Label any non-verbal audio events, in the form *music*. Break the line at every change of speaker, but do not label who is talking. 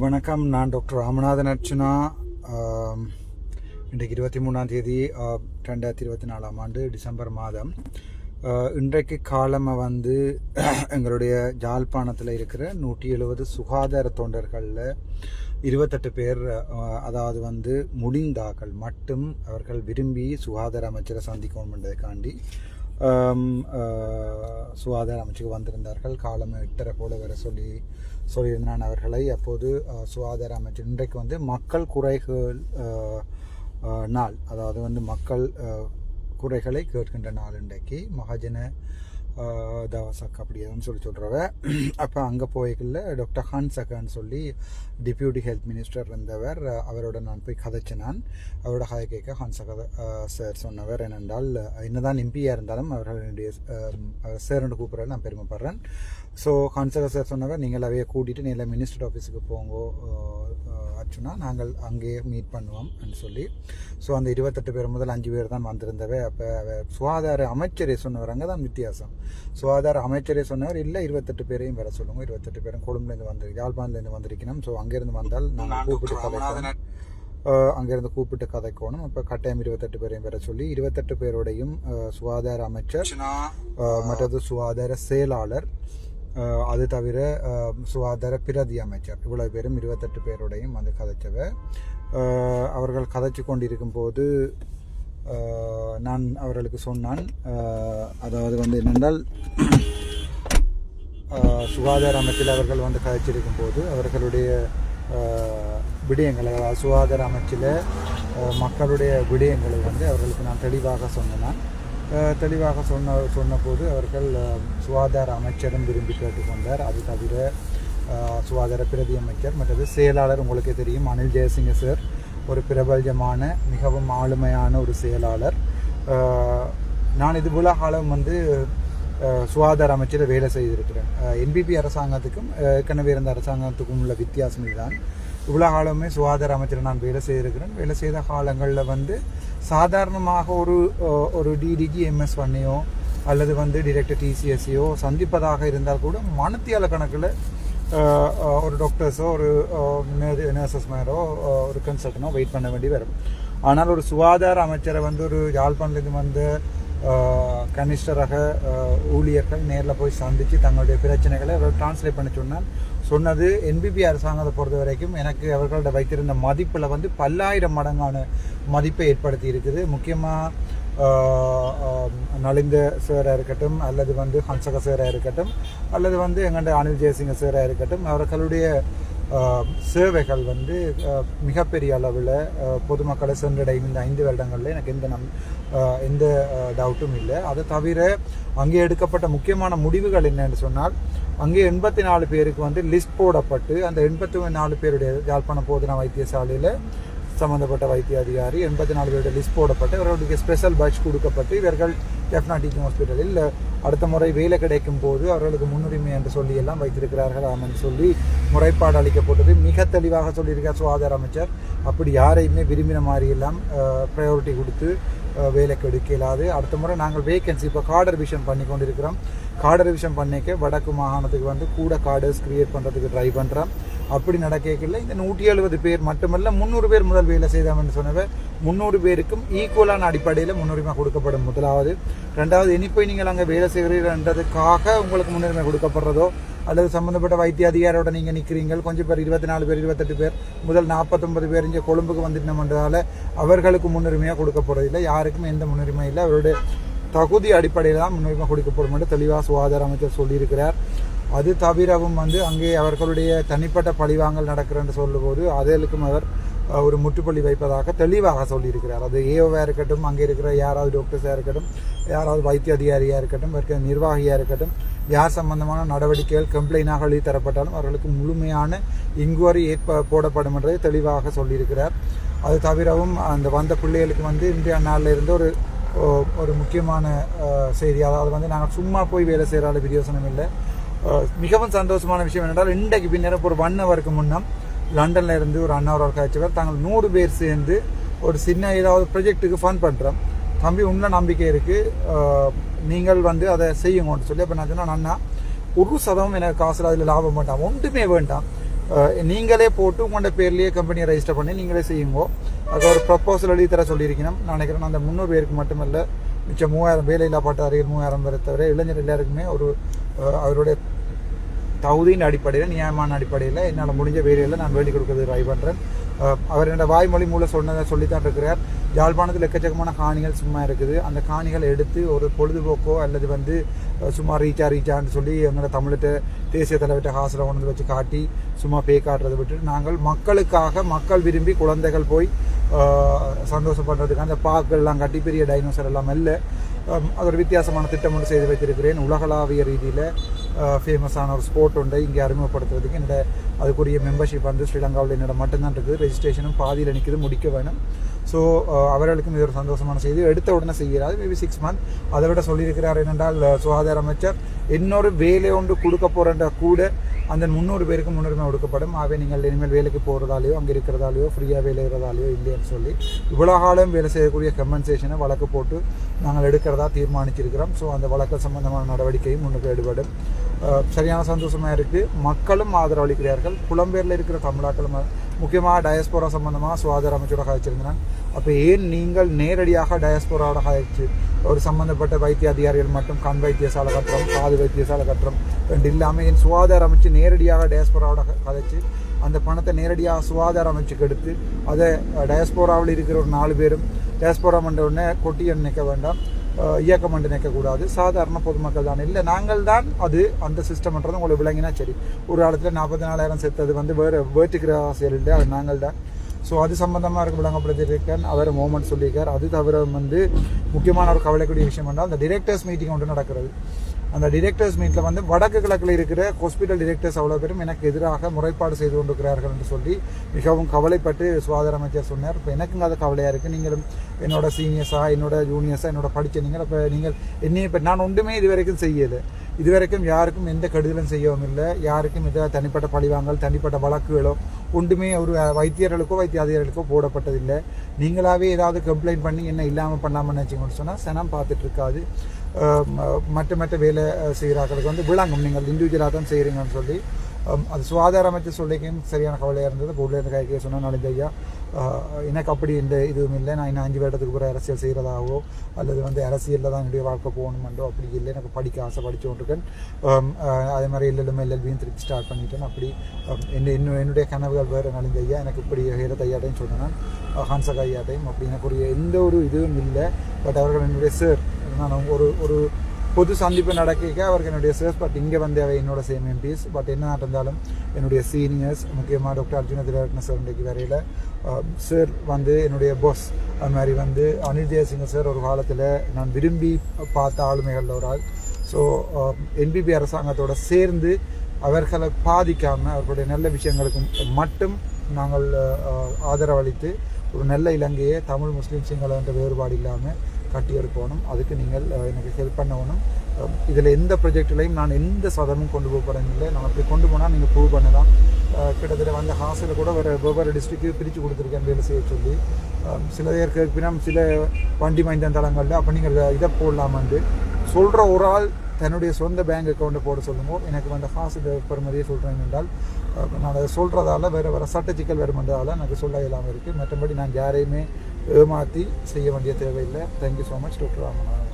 வணக்கம். நான் டாக்டர் ராமநாதன் அர்ச்சனா. இன்றைக்கு இருபத்தி மூணாம் தேதி ரெண்டாயிரத்தி இருபத்தி நாலாம் ஆண்டு டிசம்பர் மாதம். இன்றைக்கு காலமை வந்து *clears throat* எங்களுடைய ஜாழ்ப்பாணத்தில் இருக்கிற நூற்றி எழுபது சுகாதார தொண்டர்களில் இருபத்தெட்டு பேர் அதாவது வந்து முடிந்தாக்கள் மட்டும் அவர்கள் விரும்பி சுகாதார அமைச்சரை சந்திக்கணும்ன்றதுக்காண்டி சுகாதார அமைச்சுக்கு வந்திருந்தார்கள். காலம் எட்டரை போல வர சொல்லி சொல்லியிருந்தான் அவர்களை அப்போது சுகாதார அமைச்சர். இன்றைக்கு வந்து மக்கள் குறைகள் நாள் அதாவது வந்து மக்கள் குறைகளை கேட்கின்ற நாள் இன்றைக்கு. மகாஜன அஹ், தவசக் அப்படியேன்னு சொல்லி சொல்கிறவ அப்போ அங்கே போய்க்குள்ள டாக்டர் ஹான்சகன்னு சொல்லி டிப்யூட்டி ஹெல்த் மினிஸ்டர் இருந்தவர் அவரோட நான் போய் கதைச்சேன் நான் அவரோட கதை கேட்க ஹான்சக சார் சொன்னவர் என்னென்றால் என்னதான் எம்பியாக இருந்தாலும் அவர்களுடைய சார்னு கூப்பிட்றது நான் பெருமைப்படுறேன். ஸோ ஹான்சக சார் சொன்னவர் நீங்கள் அவைய கூட்டிகிட்டு நீங்கள் மினிஸ்டர் ஆஃபீஸுக்கு போங்கோ ஆச்சுன்னா அர்ச்சுனா நாங்கள் அங்கேயே மீட் பண்ணுவோம் அப்படின்னு சொல்லி. ஸோ அந்த இருபத்தெட்டு பேர் முதல் அஞ்சு பேர் தான் வந்திருந்தவை அப்போ சுகாதார அமைச்சரே சொன்னவர் அங்கே தான் வித்தியாசம். சுகாதார அமைச்சரே சொன்னவர் இல்லை இருபத்தெட்டு பேரையும் வர சொல்லுங்க. இருபத்தெட்டு பேரும் கொழும்புலேருந்து வந்து யாழ்ப்பாணத்துலேருந்து வந்திருக்கணும். ஸோ அங்கேருந்து வந்தால் நாங்கள் கூப்பிட்டு கதைக்கணும். அங்கேருந்து கூப்பிட்டு கதைக்கணும். அப்போ கட்டாயம் இருபத்தெட்டு பேரையும் வர சொல்லி இருபத்தெட்டு பேரோடையும் சுகாதார அமைச்சர் மற்றது சுகாதார செயலாளர் அது தவிர சுகாதார பிரதி அமைச்சர். இவ்வளவு பேரும் இருபத்தெட்டு பேரோடையும் வந்து கதைச்சவ அவர்கள் கதைச்சு கொண்டிருக்கும் போது நான் அவர்களுக்கு சொன்னான் அதாவது வந்து என்னென்றால் *clears throat* சுகாதார அமைச்சில் அவர்கள் வந்து கதைச்சிருக்கும் போது அவர்களுடைய விடயங்களை அதாவது சுகாதார அமைச்சில் மக்களுடைய விடயங்களை வந்து அவர்களுக்கு நான் தெளிவாக சொன்னேன். தெளிவாக சொன்ன சொன்னபோது அவர்கள் சுகாதார அமைச்சரும் விரும்பி கேட்டுக்கொண்டார் அது தவிர சுகாதார பிரதி அமைச்சர் மற்றது செயலாளர் உங்களுக்கே தெரியும் அனில் ஜெயசிங்க சார். ஒரு பிரபல்யமான மிகவும் ஆளுமையான ஒரு செயலாளர். நான் இது போல காலம் வந்து சுகாதார அமைச்சர் வேலை செய்திருக்கிறேன். என்பிபி அரசாங்கத்துக்கும் ஏற்கனவே இருந்த அரசாங்கத்துக்கும் உள்ள வித்தியாசம் இதுதான் இவ்வளோ காலமே சுகாதார அமைச்சர் நான் வேலை செய்திருக்கிறேன். வேலை செய்த காலங்களில் வந்து சாதாரணமாக ஒரு ஒரு டிடிஜி எம்எஸ் பண்ணையோ அல்லது வந்து டிரெக்டர் டிசிஎஸ்சியோ சந்திப்பதாக இருந்தால் கூட மனத்தியால கணக்கில் ஒரு டாக்டர்ஸோ ஒரு நர்சஸ் மேரோ ஒரு கன்சல்டனோ வெயிட் பண்ண வேண்டி வரும். ஆனால் ஒரு சுகாதார அமைச்சரை வந்து ஒரு யாழ்ப்பாணத்துலேருந்து வந்த கனிஷ்டராக கனிஷ்ட ரக ஊழியர்கள் நேரில் போய் சந்தித்து தங்களுடைய பிரச்சனைகளை அவர்கள் டிரான்ஸ்லேட் பண்ண சொன்னால் சொன்னது என்பிபி அரசாங்கத்தை பொறுத்த வரைக்கும் எனக்கு அவர்களோட வைத்திருந்த மதிப்பில் வந்து பல்லாயிரம் மடங்கான மதிப்பை ஏற்படுத்தி இருக்குது. முக்கியமாக நலிந்த சேராக இருக்கட்டும் அல்லது வந்து ஹன்சக சேராக இருக்கட்டும் அல்லது வந்து எங்கள்கிட்ட அனில் ஜெயசிங்க சேராக இருக்கட்டும் அவர்களுடைய சேவைகள் வந்து மிகப்பெரிய அளவில் பொதுமக்களை சென்றடையும் இந்த ஐந்து வருடங்களில் எனக்கு எந்த நம் எந்த டவுட்டும் இல்லை. அதை தவிர அங்கே எடுக்கப்பட்ட முக்கியமான முடிவுகள் என்னன்னு சொன்னால் அங்கே எண்பத்தி நாலு பேருக்கு வந்து லிஸ்ட் போடப்பட்டு அந்த எண்பத்தி நாலு பேருடைய யாழ்ப்பாணம் போதனா வைத்தியசாலையில் சம்பந்தப்பட்ட வைத்திய அதிகாரி எண்பத்தி நாலு பேருடைய லிஸ்ட் போடப்பட்டு இவர்களுக்கு ஸ்பெஷல் பேட்ச் கொடுக்கப்பட்டு இவர்கள் ஜெஃப்னா டீச்சிங் ஹாஸ்பிட்டலில் அடுத்த முறை வேலை கிடைக்கும் போது அவர்களுக்கு முன்னுரிமை என்று சொல்லி எல்லாம் வைத்திருக்கிறார்கள் ஆமென்று சொல்லி முறைப்பாடு அளிக்கப்பட்டது. மிக தெளிவாக சொல்லியிருக்கார் சுகாதார அமைச்சர். அப்படி யாரையுமே விரும்பின மாதிரி எல்லாம் ப்ரையாரிட்டி கொடுத்து வேலைக்கு எடுக்க இயலாது அடுத்த முறை நாங்கள் வேகன்சி இப்போ கார்டு ரிவிஷன் பண்ணி கொண்டிருக்கிறோம். கார்டு ரிவிஷன் பண்ணிக்க வடக்கு மாகாணத்துக்கு வந்து கூட கார்டர்ஸ் கிரியேட் பண்ணுறதுக்கு ட்ரை பண்ணுறோம் அப்படி நடக்கல இந்த நூற்றி எழுபது பேர் மட்டுமல்ல முந்நூறு பேர் முதல் வேலை செய்தாமன்னு சொன்னவ முந்நூறு பேருக்கும் ஈக்குவலான அடிப்படையில் முன்னுரிமை கொடுக்கப்படும் முதலாவது. ரெண்டாவது இனி போய் நீங்கள் அங்கே வேலை செய்கிறீர்கள்ன்றதுக்காக உங்களுக்கு முன்னுரிமை கொடுக்கப்படுறதோ அல்லது சம்மந்தப்பட்ட வைத்திய அதிகாரியோட நீங்கள் நிற்கிறீங்க கொஞ்சம் பேர் இருபத்தி நாலு பேர் இருபத்தெட்டு பேர் முதல் நாற்பத்தொன்பது பேர் இங்கே கொழும்புக்கு வந்துட்டோம்ன்றதால அவர்களுக்கு முன்னுரிமையாக கொடுக்கப்படுறதில்லை யாருக்கும் எந்த முன்னுரிமை இல்லை. அவருடைய தகுதி அடிப்படையில் தான் முன்னுரிமை கொடுக்கப்படும் என்று தெளிவாக சுகாதார அமைச்சர் சொல்லியிருக்கிறார். அது தவிரவும் வந்து அங்கே அவர்களுடைய தனிப்பட்ட பழிவாங்கல் நடக்கிறன்னு சொல்லும்போது அதற்கும் அவர் ஒரு முற்றுப்புள்ளி வைப்பதாக தெளிவாக சொல்லியிருக்கிறார். அது ஏஓவாக இருக்கட்டும் அங்கே இருக்கிற யாராவது டாக்டர்ஸாக இருக்கட்டும் யாராவது வைத்திய அதிகாரியாக இருக்கட்டும் இருக்கிற நிர்வாகியாக இருக்கட்டும் யார் சம்பந்தமான நடவடிக்கைகள் கம்ப்ளைண்டாக எழுதி தரப்பட்டாலும் அவர்களுக்கு முழுமையான இன்குவரி ஏற்ப போடப்படும் என்றதை தெளிவாக சொல்லியிருக்கிறார். அது தவிரவும் அந்த வந்த பிள்ளைகளுக்கு வந்து இந்திய நாளில் இருந்து ஒரு ஒரு முக்கியமான செய்தி. அதாவது வந்து நாங்கள் சும்மா போய் வேலை செய்கிறால பிரியோசனம் இல்லை. மிகவும் சந்தோஷமான விஷயம் என்னென்றால் இன்றைக்கு பின்னர் ஒரு ஒன் ஹவருக்கு முன்னம் லண்டனில் இருந்து ஒரு அண்ணாவர் காய்ச்சவர் தாங்கள் நூறு பேர் சேர்ந்து ஒரு சின்ன ஏதாவது ப்ரொஜெக்ட்டுக்கு ஃபண்ட் பண்ணுறோம் தம்பி உள்ள நம்பிக்கை இருக்குது நீங்கள் வந்து அதை செய்யுங்கன்னு சொல்லி அப்போ நான் சொன்னேன் அண்ணா ஒரு சதவம் எனக்கு காசில் அதில் லாபம் வேண்டாம் ஒன்றுமே வேண்டாம். நீங்களே போட்டு உங்களோட பேர்லேயே கம்பெனியை ரெஜிஸ்டர் பண்ணி நீங்களே செய்யுங்கோ. அதை ஒரு ப்ரப்போசல் எழுதி தர சொல்லியிருக்கணும் நான் நினைக்கிறேன் அந்த முந்நூறு பேருக்கு மட்டுமல்ல மிச்சம் மூவாயிரம் வேலையில்லா பட்டாரிகள் மூவாயிரம் பேரை தவிர இளைஞர் எல்லாருக்குமே ஒரு அவருடைய தகுதியின் அடிப்படையில் நியாயமான அடிப்படையில் என்னால் முடிஞ்ச வேலையில் நான் வேலை கொடுக்கறது ட்ரை பண்ணுறேன் அவர் என்னோட வாய்மொழி மூலம் சொன்னதை சொல்லித்தான் இருக்கிறார். யாழ்ப்பாணத்தில் எக்கச்சக்கமான காணிகள் சும்மா இருக்குது. அந்த காணிகளை எடுத்து ஒரு பொழுதுபோக்கோ அல்லது வந்து சும்மா ரீச்சா ரீச்சான்னு சொல்லி எங்களோட தமிழ்கிட்ட தேசிய தலைவர்கிட்ட ஹாசில் கொண்டு வச்சு காட்டி சும்மா பே காட்டுறதை விட்டுட்டு நாங்கள் மக்களுக்காக மக்கள் விரும்பி குழந்தைகள் போய் அஹ், சந்தோஷப்படுறதுக்கு அந்த பார்க்கெல்லாம் கட்டி பெரிய டைனோசர் எல்லாம் இல்லை அது ஒரு வித்தியாசமான திட்டம் ஒன்று செய்து வைத்திருக்கிறேன். உலகளாவிய ரீதியில் ஃபேமஸான ஒரு ஸ்போர்ட் ஒன்றை இங்கே அறிமுகப்படுத்துறதுக்கு என்னோட அதுக்குரிய மெம்பர்ஷிப் வந்து ஸ்ரீலங்காவில் என்னோட மட்டும்தான் இருக்குது. ரெஜிஸ்ட்ரேஷனும் பாதியில் நிற்கிது முடிக்க வேணும். ஸோ uh, அவர்களுக்கும் இது ஒரு சந்தோஷமான செய்தி. எடுத்த உடனே செய்கிறார். மேபி சிக்ஸ் மந்த் அதை விட சொல்லியிருக்கிறார் என்னென்றால் uh, சுகாதார அமைச்சர் இன்னொரு வேலை ஒன்று கொடுக்க போகிறன்ற கூட அந்த முந்நூறு பேருக்கு முன்னுரிமை கொடுக்கப்படும். ஆகவே நீங்கள் இனிமேல் வேலைக்கு போகிறதாலேயோ அங்கே இருக்கிறதாலேயோ ஃப்ரீயாக வேலை இருக்கிறதாலேயோ இல்லைன்னு சொல்லி இவ்வளோ காலம் வேலை செய்யக்கூடிய கம்பன்சேஷனை வழக்கு போட்டு நாங்கள் எடுக்கிறதா தீர்மானிச்சிருக்கிறோம். ஸோ அந்த வழக்கு சம்பந்தமான நடவடிக்கையும் முன்னுக்கு ஈடுபடும் uh, சரியான சந்தோஷமாக இருக்குது மக்களும் ஆதரவளிக்கிறார்கள் புலம்பெயரில் இருக்கிற தமிழாக்களும் முக்கியமாக டயஸ்போரா சம்மந்தமாக சுகாதார அமைச்சரோட கதைச்சிருந்தேன். அப்போ ஏன் நீங்கள் நேரடியாக டயஸ்போராவோட கதைச்சு ஒரு சம்பந்தப்பட்ட வைத்திய அதிகாரிகள் மட்டும் கண் வைத்தியசாலை கட்டுறோம் காது வைத்தியசாலை கட்டுறோம் ரெண்டு இல்லாமல் என் சுகாதார அமைச்சு நேரடியாக டயஸ்போராவோட கதைச்சு அந்த பணத்தை நேரடியாக சுகாதார அமைச்சுக்கு எடுத்து அதை டயஸ்போராவில் இருக்கிற ஒரு நாலு பேரும் டயஸ்போரா பண்ணுற உடனே கொட்டி நினைக்க வேண்டாம். இயக்கம் வந்து நினைக்கக்கூடாது. சாதாரண பொதுமக்கள் தான். இல்லை நாங்கள் தான் அது அந்த சிஸ்டம்ன்றது உங்களுக்கு விளங்கினா சரி. ஒரு காலத்தில் நாற்பத்தி நாலாயிரம் செத்தது வந்து வேறு வேற்றுக்கிற செயல் இல்லை. அது நாங்கள் தான். ஸோ அது சம்பந்தமாக இருக்க விளங்கப்படுத்திருக்கேன் அவர் மூமெண்ட் சொல்லியிருக்கார். அது தவிர வந்து முக்கியமான ஒரு கவலைக்கூடிய விஷயம் என்றால் அந்த டிரெக்டர்ஸ் மீட்டிங் ஒன்று நடக்கிறது. அந்த டிரெக்டர்ஸ் மீட்டில் வந்து வடக்கு கிழக்கில் இருக்கிற ஹாஸ்பிட்டல் டிரெக்டர்ஸ் அவ்வளோ பேரும் எனக்கு எதிராக முறைப்பாடு செய்து கொண்டிருக்கிறார்கள் என்று சொல்லி மிகவும் கவலைப்பட்டு சுகாதார அமைச்சர் சொன்னார். இப்போ எனக்கும் அது கவலையாக இருக்குது நீங்களும் என்னோட சீனியர்ஸாக என்னோட ஜூனியர்ஸாக என்னோட படித்த நீங்கள் இப்போ நீங்கள் என்னையும் இப்போ நான் ஒன்றுமே இது வரைக்கும் செய்யலை. இது வரைக்கும் யாருக்கும் எந்த கெடுதலும் செய்யவும் இல்லை. யாருக்கும் எதாவது தனிப்பட்ட பழிவாங்கல் தனிப்பட்ட வழக்குகளோ ஒன்றுமே ஒரு வைத்தியர்களுக்கோ வைத்திய அதிகாரிகளுக்கோ போடப்பட்டதில்லை. நீங்களாகவே ஏதாவது கம்ப்ளைண்ட் பண்ணி என்ன இல்லாமல் பண்ணாமல் நினச்சிங்கன்னு சொன்னால் சனம் பார்த்துட்டு இருக்காது. ம- மற்ற மற்ற வேலை செய்கிறார்களுக்கு வந்து விளங்கும். நீங்கள் இண்டிவிஜுவலாக தான் செய்கிறீங்கன்னு சொல்லி Um, அது சுகாதார அமைச்சர் சொல்லிக்கும் சரியான கவலையாக இருந்தது. பொருள் இருந்து கைக்கு சொன்னால் நாளைக்கு ஐயா எனக்கு அப்படி இந்த இதுவும் இல்லை. நான் இன்னும் அஞ்சு வருடத்துக்கு ஒரு அரசியல் செய்கிறதாவோ அல்லது வந்து அரசியலில் தான் என்னுடைய வாழ்க்கை போகணுமென்றோ அப்படி இல்லை. எனக்கு படிக்க ஆசை படித்து கொண்டிருக்கேன் um, அதே மாதிரி எல்எல்எம் எல்எல்பியும் திருப்பி ஸ்டார்ட் பண்ணிட்டேன். அப்படி um, என்ன இன்னும் என்னுடைய கனவுகள் வேறு. நலிந்த ஐயா எனக்கு இப்படி ஹீரத் ஐயாட்டையும் சொன்னேன் ஹன்சக் ஐயாட்டையும். அப்படி எனக்கு ஒரு எந்த ஒரு இதுவும் இல்லை. பட் அவர்கள் என்னுடைய சார் நான் ஒரு ஒரு பொது சந்திப்பு நடக்க அவருக்கு என்னுடைய சேர்ஸ் பட் இங்கே வந்து என்னோட சேம் எம்பிஸ் பட் என்ன நடந்தாலும் என்னுடைய சீனியர்ஸ் முக்கியமாக டாக்டர் அர்ஜுன திரட்ன சார் இன்றைக்கு வரையில் சார் uh, வந்து என்னுடைய பாஸ் அது மாதிரி வந்து அனில் ஜெயசிங்க சார் ஒரு காலத்தில் நான் விரும்பி பார்த்த ஆளுமைகளில் ஒரு ஆள். ஸோ என்பிபி um, அரசாங்கத்தோட சேர்ந்து அவர்களை பாதிக்காமல் அவர்களுடைய நல்ல விஷயங்களுக்கு மட்டும் நாங்கள் uh, ஆதரவளித்து ஒரு நல்ல இலங்கையை தமிழ் முஸ்லீம் சிங்கள என்ற வேறுபாடு இல்லாமல் கட்டி எடுக்கணும் அதுக்கு நீங்கள் எனக்கு ஹெல்ப் பண்ணணும். இதில் எந்த ப்ரொஜெக்ட்லையும் நான் எந்த சதமும் கொண்டு போக போகிறேன் இல்லை. நான் அப்படி கொண்டு போனால் நீங்கள் ப்ரூவ் பண்ணலாம். கிட்டத்தட்ட வந்து ஹாஸ்டலில் கூட வேறு வெவ்வேறு டிஸ்ட்ரிக்ட்டு பிரித்து கொடுத்துருக்கேன் வேலை செய்ய சொல்லி. சில பேருக்கு கேட்பினா சில வண்டி மைந்த தளங்களில். அப்போ நீங்கள் இதை போடலாமான்னு சொல்கிற ஒரு ஆள் தன்னுடைய சொந்த பேங்க் அக்கௌண்ட்டை போட சொல்லுமோ எனக்கு வந்து காசு பெறுமதியை சொல்கிறேன் என்றால் நான் அதை சொல்கிறதால வேறு வேறு சட்ட சிக்கல் வருமென்றதால எனக்கு சொல்ல இல்லாமல் இருக்குது மற்றபடி நான் யாரையுமே ஏமாற்றி செய்ய வேண்டிய தேவையில்லை. Thank you so much doctor Ramanathan.